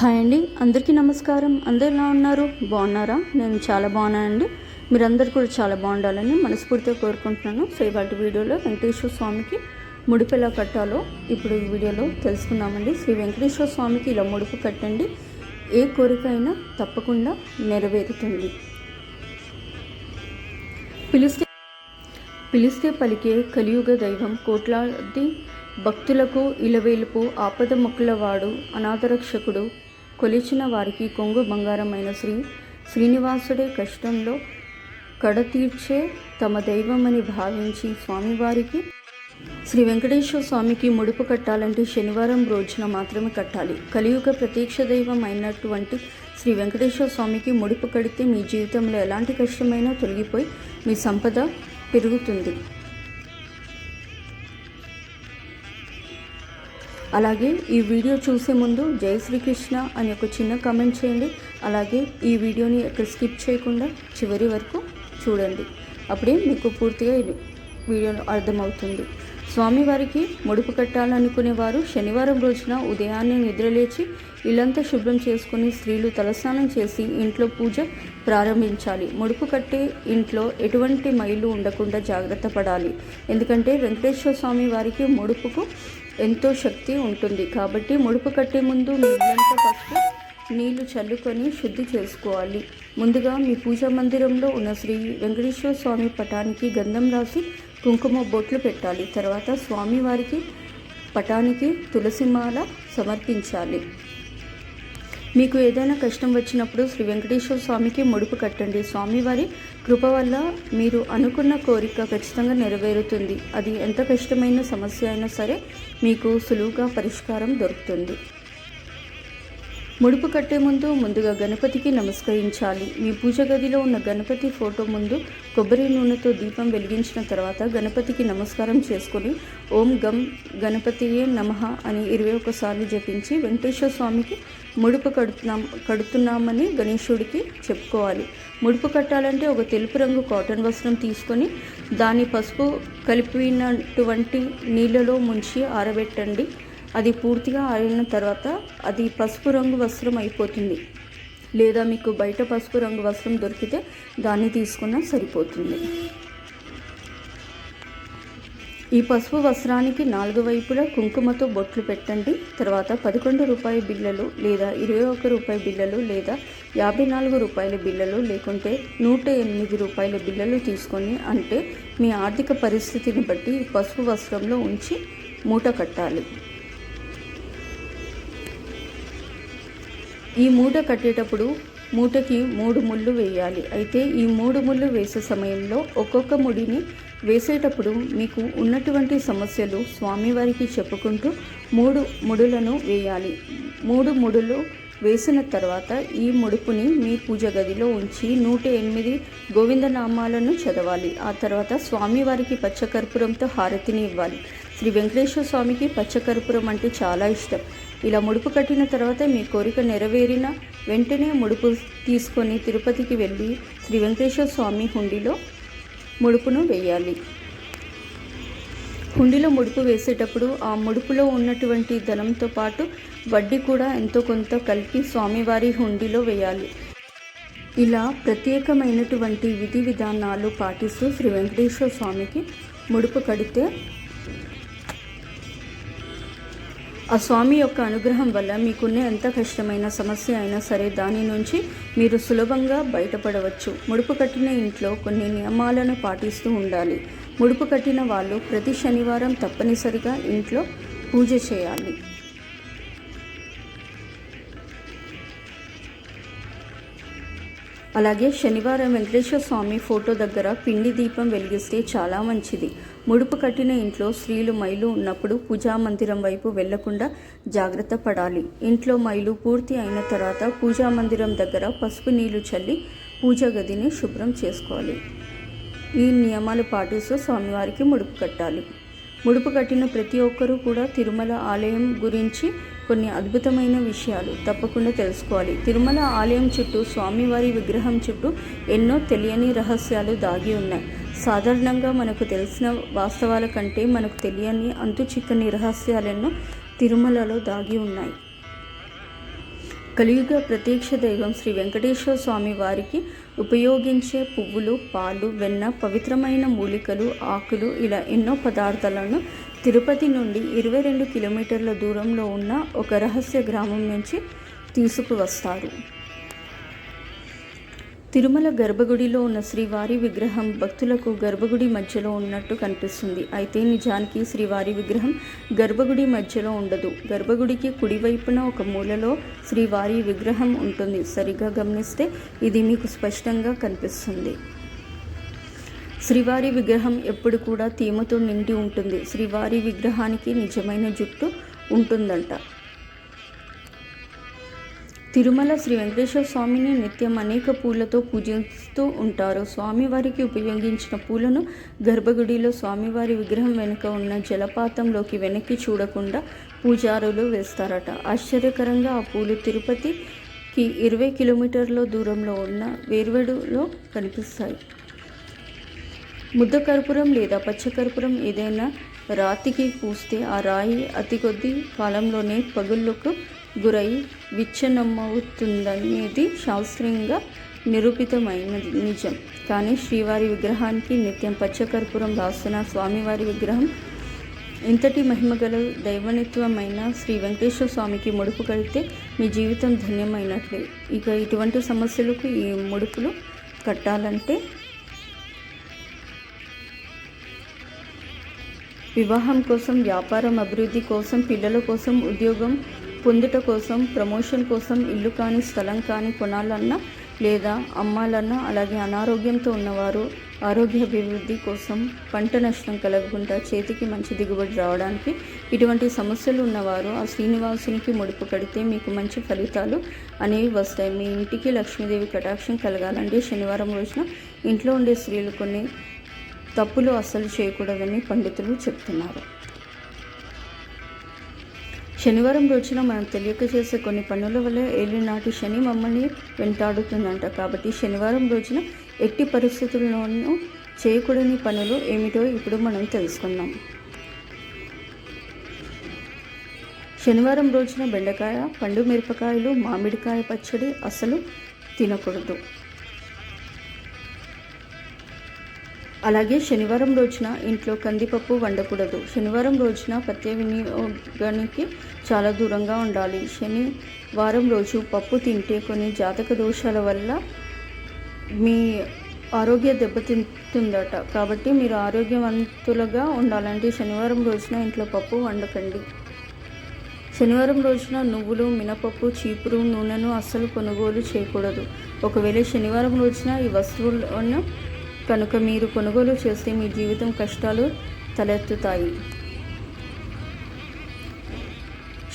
Hi అండి అందరికీ నమస్కారం. అందరు ఎలా ఉన్నారు? బాగున్నారా? నేను చాలా బాగున్నానండి మీరందరూ కూడా చాలా బాగుండాలని మనస్ఫూర్తిగా కోరుకుంటున్నాను. సో ఇవాటి వీడియోలో వెంకటేశ్వర స్వామికి ముడుపు ఎలా కట్టాలో ఇప్పుడు ఈ వీడియోలో తెలుసుకుందామండి. శ్రీ వెంకటేశ్వర స్వామికి ఇలా ముడుపు కట్టండి. ఏ కోరిక అయినా తప్పకుండా నెరవేరుతుంది. పిలిస్తే పిలిస్తే పలికే కలియుగ దైవం కోట్లాది భక్తులకు ఇలవేలుపు ఆపద మొక్కలవాడు అనాథరక్షకుడు కొలిచిన వారికి కొంగు బంగారమైన శ్రీ శ్రీనివాసుడే కష్టంలో కడతీర్చే తమ దైవమని భావించి స్వామివారికి శ్రీ వెంకటేశ్వర స్వామికి ముడుపు కట్టాలంటే శనివారం రోజున మాత్రమే కట్టాలి. కలియుగ ప్రత్యక్ష దైవం అయినటువంటి శ్రీ వెంకటేశ్వర స్వామికి ముడుపు కడితే మీ జీవితంలో ఎలాంటి కష్టమైనా తొలగిపోయి మీ సంపద పెరుగుతుంది. అలాగే ఈ వీడియో చూసే ముందు జై శ్రీకృష్ణ అని ఒక చిన్న కమెంట్ చేయండి. అలాగే ఈ వీడియోని ఎక్కడ స్కిప్ చేయకుండా చివరి వరకు చూడండి. అప్పుడే మీకు పూర్తిగా వీడియోలో అర్థమవుతుంది. స్వామివారికి ముడుపు కట్టాలనుకునే వారు శనివారం రోజున ఉదయాన్నే నిద్రలేచి ఇల్లంతా శుభ్రం చేసుకుని స్త్రీలు తలస్నానం చేసి ఇంట్లో పూజ ప్రారంభించాలి. ముడుపు కట్టే ఇంట్లో ఎటువంటి మైలు ఉండకుండా జాగ్రత్త పడాలి. ఎందుకంటే వెంకటేశ్వర స్వామి వారికి ముడుపుకు ఎంతో శక్తి ఉంటుంది. కాబట్టి ముడుపు కట్టే ముందు నీళ్ళంతా పసుపు నీళ్ళు చల్లుకొని శుద్ధి చేసుకోవాలి. ముందుగా మీ పూజా మందిరంలో ఉన్న శ్రీ వెంకటేశ్వర స్వామి పటానికి గంధం రాసి కుంకుమ బొట్లు పెట్టాలి. తర్వాత స్వామివారికి పటానికి తులసిమాల సమర్పించాలి. మీకు ఏదైనా కష్టం వచ్చినప్పుడు శ్రీ వెంకటేశ్వర స్వామికి ముడుపు కట్టండి. స్వామివారి కృప వల్ల మీరు అనుకున్న కోరిక ఖచ్చితంగా నెరవేరుతుంది. అది ఎంత కష్టమైన సమస్య అయినా సరే మీకు సులువుగా పరిష్కారం దొరుకుతుంది. ముడుపు కట్టే ముందు ముందుగా గణపతికి నమస్కరించాలి. మీ పూజ గదిలో ఉన్న గణపతి ఫోటో ముందు కొబ్బరి నూనెతో దీపం వెలిగించిన తర్వాత గణపతికి నమస్కారం చేసుకొని ఓం గం గణపతియే నమః అని ఇరవై ఒకసార్లు జపించి వెంకటేశ్వర స్వామికి ముడుపు కడుతున్నాం కడుతున్నామని గణేశుడికి చెప్పుకోవాలి. ముడుపు కట్టాలంటే ఒక తెలుపు రంగు కాటన్ వస్త్రం తీసుకొని దాని పసుపు కలిపినటువంటి నీళ్ళలో ముంచి ఆరబెట్టండి. అది పూర్తిగా ఆరిన తర్వాత అది పసుపు రంగు వస్త్రం అయిపోతుంది. లేదా మీకు బయట పసుపు రంగు వస్త్రం దొరికితే దాన్ని తీసుకున్నా సరిపోతుంది. ఈ పసుపు వస్త్రానికి నాలుగు వైపులా కుంకుమతో బొట్లు పెట్టండి. తర్వాత పదకొండు రూపాయల బిళ్ళలు లేదా ఇరవై ఒక్క రూపాయల బిళ్ళలు లేదా యాభై నాలుగు రూపాయల బిళ్ళలు లేకుంటే నూట ఎనిమిది రూపాయల బిళ్ళలు తీసుకొని అంటే మీ ఆర్థిక పరిస్థితిని బట్టి పసుపు వస్త్రంలో ఉంచి మూట కట్టాలి. ఈ మూట కట్టేటప్పుడు మూటకి మూడు ముళ్ళు వేయాలి. అయితే ఈ మూడు ముళ్ళు వేసే సమయంలో ఒక్కొక్క ముడిని వేసేటప్పుడు మీకు ఉన్నటువంటి సమస్యలు స్వామివారికి చెప్పుకుంటూ మూడు ముడులను వేయాలి. మూడు ముడులు వేసిన తర్వాత ఈ ముడుపుని మీ పూజ గదిలో ఉంచి నూట ఎనిమిది గోవిందనామాలను చదవాలి. ఆ తర్వాత స్వామివారికి పచ్చకర్పూరంతో హారతిని ఇవ్వాలి. శ్రీ వెంకటేశ్వర స్వామికి పచ్చకర్పూరం అంటే చాలా ఇష్టం. ఇలా ముడుపు కట్టిన తర్వాత మీ కోరిక నెరవేరిన వెంటనే ముడుపు తీసుకొని తిరుపతికి వెళ్ళి శ్రీ వెంకటేశ్వర స్వామి హుండీలో ముడుపును వేయాలి. హుండీలో ముడుపు వేసేటప్పుడు ఆ ముడుపులో ఉన్నటువంటి ధనంతో పాటు వడ్డీ కూడా ఎంతో కొంత కలిపి స్వామివారి హుండీలో వేయాలి. ఇలా ప్రత్యేకమైనటువంటి విధి విధానాలు పాటిస్తూ శ్రీ వెంకటేశ్వర స్వామికి ముడుపు కడితే ఆ స్వామి యొక్క అనుగ్రహం వల్ల మీకున్న ఎంత కష్టమైన సమస్య అయినా సరే దాని నుంచి మీరు సులభంగా బయటపడవచ్చు. ముడుపు కట్టిన ఇంట్లో కొన్ని నియమాలను పాటిస్తూ ఉండాలి. ముడుపు కట్టిన వాళ్ళు ప్రతి శనివారం తప్పనిసరిగా ఇంట్లో పూజ చేయాలి. అలాగే శనివారం వెంకటేశ్వర స్వామి ఫోటో దగ్గర పిండి దీపం వెలిగిస్తే చాలా మంచిది. ముడుపు కట్టిన ఇంట్లో స్త్రీలు మైలు ఉన్నప్పుడు పూజా మందిరం వైపు వెళ్ళకుండా జాగ్రత్త పడాలి. ఇంట్లో మైలు పూర్తి అయిన తర్వాత పూజా మందిరం దగ్గర పసుపు నీళ్ళు చల్లి పూజా గదిని శుభ్రం చేసుకోవాలి. ఈ నియమాలు పాటిస్తూ స్వామివారికి ముడుపు కట్టాలి. ముడుపు కట్టిన ప్రతి ఒక్కరూ కూడా తిరుమల ఆలయం గురించి కొన్ని అద్భుతమైన విషయాలు తప్పకుండా తెలుసుకోవాలి. తిరుమల ఆలయం చుట్టూ స్వామివారి విగ్రహం చుట్టూ ఎన్నో తెలియని రహస్యాలు దాగి ఉన్నాయి. సాధారణంగా మనకు తెలిసిన వాస్తవాల కంటే మనకు తెలియని అంతు చిక్కని రహస్యాలెన్నో తిరుమలలో దాగి ఉన్నాయి. కలియుగ ప్రత్యక్ష దైవం శ్రీ వెంకటేశ్వర స్వామి వారికి ఉపయోగించే పువ్వులు పాలు వెన్న పవిత్రమైన మూలికలు ఆకులు ఇలా ఎన్నో పదార్థాలను తిరుపతి నుండి ఇరవై రెండు కిలోమీటర్ల దూరంలో ఉన్న ఒక రహస్య గ్రామం నుంచి తీసుకువస్తారు. తిరుమల గర్భగుడిలో ఉన్న శ్రీవారి విగ్రహం భక్తులకు గర్భగుడి మధ్యలో ఉన్నట్టు కనిపిస్తుంది. అయితే నిజానికి శ్రీవారి విగ్రహం గర్భగుడి మధ్యలో ఉండదు. గర్భగుడికి కుడివైపున ఒక మూలలో శ్రీవారి విగ్రహం ఉంటుంది. సరిగా గమనిస్తే ఇది మీకు స్పష్టంగా కనిపిస్తుంది. శ్రీవారి విగ్రహం ఎప్పుడు కూడా తీమతో నిండి ఉంటుంది. శ్రీవారి విగ్రహానికి నిజమైన జుట్టు ఉంటుందంట. తిరుమల శ్రీ వెంకటేశ్వర స్వామిని నిత్యం అనేక పూలతో పూజిస్తూ ఉంటారు. స్వామివారికి ఉపయోగించిన పూలను గర్భగుడిలో స్వామివారి విగ్రహం వెనుక ఉన్న జలపాతంలోకి వెనక్కి చూడకుండా పూజారులు వేస్తారట. ఆశ్చర్యకరంగా ఆ పూలు తిరుపతికి ఇరవై కిలోమీటర్ల దూరంలో ఉన్న వేర్వేడులో కనిపిస్తాయి. ముద్ద కర్పూరం లేదా పచ్చకర్పూరం ఏదైనా రాతికి పూస్తే ఆ రాయి అతి కొద్ది కాలంలోనే పగుళ్ళకు గురై విచ్ఛిన్నమవుతుందనేది శాస్త్రీయంగా నిరూపితమైనది. నిజం. కానీ శ్రీవారి విగ్రహానికి నిత్యం పచ్చకర్పూరం రాస్తున్న స్వామివారి విగ్రహం ఇంతటి మహిమగల దైవనిత్వమైన శ్రీ వెంకటేశ్వర స్వామికి ముడుపు కడితే మీ జీవితం ధన్యమైనట్లే. ఇక ఇటువంటి సమస్యలకు ఈ ముడుపులు కట్టాలంటే వివాహం కోసం వ్యాపారం అభివృద్ధి కోసం పిల్లల కోసం ఉద్యోగం పొందుట కోసం ప్రమోషన్ కోసం ఇల్లు కానీ స్థలం కానీ కొనాలన్నా లేదా అమ్మాలన్నా అలాగే అనారోగ్యంతో ఉన్నవారు ఆరోగ్య అభివృద్ధి కోసం పంట నష్టం కలగకుండా చేతికి మంచి దిగుబడి రావడానికి ఇటువంటి సమస్యలు ఉన్నవారు ఆ శ్రీనివాసునికి ముడుపు కడితే మీకు మంచి ఫలితాలు అనేవి వస్తాయి. మీ ఇంటికి లక్ష్మీదేవి కటాక్షం కలగాలంటే శనివారం రోజున ఇంట్లో ఉండే స్త్రీలు కొన్ని తప్పులు అస్సలు చేయకూడదని పండితులు చెప్తున్నారు. శనివారం రోజున మనం తెలియక చేసే కొన్ని పనుల వల్ల ఏలినాటి శని మమ్మల్ని వెంటాడుతుందంట. కాబట్టి శనివారం రోజున ఎట్టి పరిస్థితుల్లోనూ చేయకూడని పనులు ఏమిటో ఇప్పుడు మనం తెలుసుకుందాం. శనివారం రోజున బెండకాయ పండు మిరపకాయలు మామిడికాయ పచ్చడి అసలు తినకూడదు. అలాగే శనివారం రోజున ఇంట్లో కందిపప్పు వండకూడదు. శనివారం రోజున పత్య వినియోగానికి చాలా దూరంగా ఉండాలి. శనివారం రోజు పప్పు తింటే కొన్ని జాతక దోషాల వల్ల మీ ఆరోగ్య దెబ్బతింటుందట కాబట్టి మీరు ఆరోగ్యవంతులుగా ఉండాలంటే శనివారం రోజున ఇంట్లో పప్పు వండకండి. శనివారం రోజున నువ్వులు మినపప్పు చీపురు నూనెను అస్సలు కొనుగోలు చేయకూడదు. ఒకవేళ శనివారం రోజున ఈ వస్తువులను కనుక మీరు కొనుగోలు చేస్తే మీ జీవితం కష్టాలు తలెత్తుతాయి.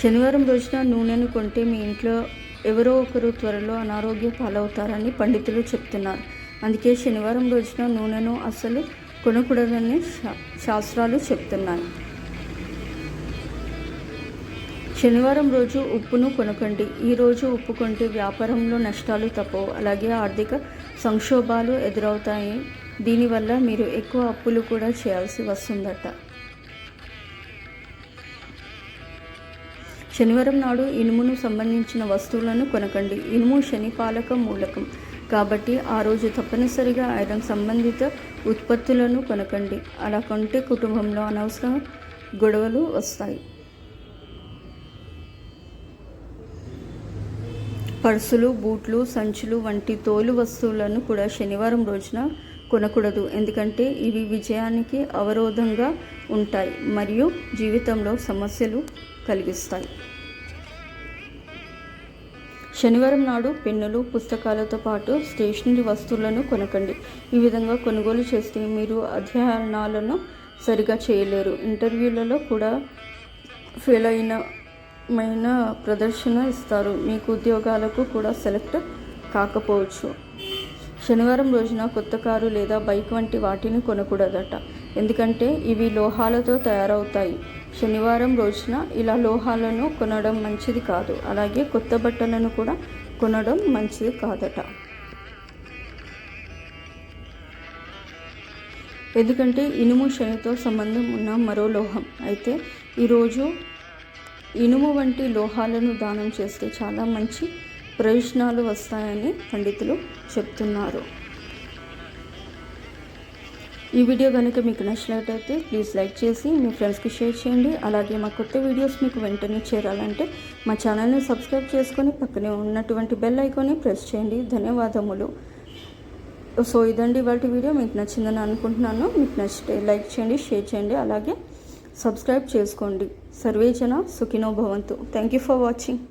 శనివారం రోజున నూనెను కొంటే మీ ఇంట్లో ఎవరో ఒకరు త్వరలో అనారోగ్య పాలవుతారని పండితులు చెప్తున్నారు. అందుకే శనివారం రోజున నూనెను అసలు కొనకూడదని శాస్త్రాలు చెప్తున్నాయి. శనివారం రోజు ఉప్పును కొనకండి. ఈరోజు ఉప్పు కొంటే వ్యాపారంలో నష్టాలు తప్పవు. అలాగే ఆర్థిక సంక్షోభాలు ఎదురవుతాయి. దీనివల్ల మీరు ఎక్కువ అప్పులు కూడా చేయాల్సి వస్తుందట. శనివారం నాడు ఇనుమును సంబంధించిన వస్తువులను కొనకండి. ఇనుము శనిపాలక మూలకం. కాబట్టి ఆ రోజు తప్పనిసరిగా ఐరన్ సంబంధిత ఉత్పత్తులను కొనకండి. అలా కొంటే కుటుంబంలో అనవసర గొడవలు వస్తాయి. పర్సులు బూట్లు సంచులు వంటి తోలు వస్తువులను కూడా శనివారం రోజున కొనకూడదు. ఎందుకంటే ఇవి విజయానికి అవరోధంగా ఉంటాయి మరియు జీవితంలో సమస్యలు కలిగిస్తాయి. శనివారం నాడు పెన్నులు పుస్తకాలతో పాటు స్టేషనరీ వస్తువులను కొనకండి. ఈ విధంగా కొనుగోలు చేస్తే మీరు అధ్యయనాలను సరిగా చేయలేరు. ఇంటర్వ్యూలలో కూడా ఫెయిల్ అయిన మైన ప్రదర్శన ఇస్తారు. మీకు ఉద్యోగాలకు కూడా సెలెక్ట్ కాకపోవచ్చు. శనివారం రోజున కొత్త కారు లేదా బైక్ వంటి వాటిని కొనకూడదట. ఎందుకంటే ఇవి లోహాలతో తయారవుతాయి. శనివారం రోజున ఇలా లోహాలను కొనడం మంచిది కాదు. అలాగే కొత్త బట్టలను కూడా కొనడం మంచిది కాదట. ఎందుకంటే ఇనుము శనితో సంబంధం ఉన్న మరో లోహం. అయితే ఈరోజు ఇనుము వంటి లోహాలను దానం చేస్తే చాలా మంచి ప్రయోజనాలు వస్తాయని పండితులు చెప్తున్నారు. ఈ వీడియో కనుక మీకు నచ్చినట్లయితే ప్లీజ్ లైక్ చేసి మీ ఫ్రెండ్స్కి షేర్ చేయండి. అలాగే మా కొత్త వీడియోస్ మీకు వెంటనే చేరాలంటే మా ఛానల్ని సబ్స్క్రైబ్ చేసుకొని పక్కనే ఉన్నటువంటి బెల్ ఐకాన్ని ప్రెస్ చేయండి. ధన్యవాదములు. సో ఇదండి వాటి వీడియో. మీకు నచ్చిందని అనుకుంటున్నాను. మీకు నచ్చితే లైక్ చేయండి షేర్ చేయండి. అలాగే సబ్స్క్రైబ్ చేసుకోండి. ಸರ್ವೇ ಜನ ಸುಖಿನೋ ಭವಂತು. Thank you for watching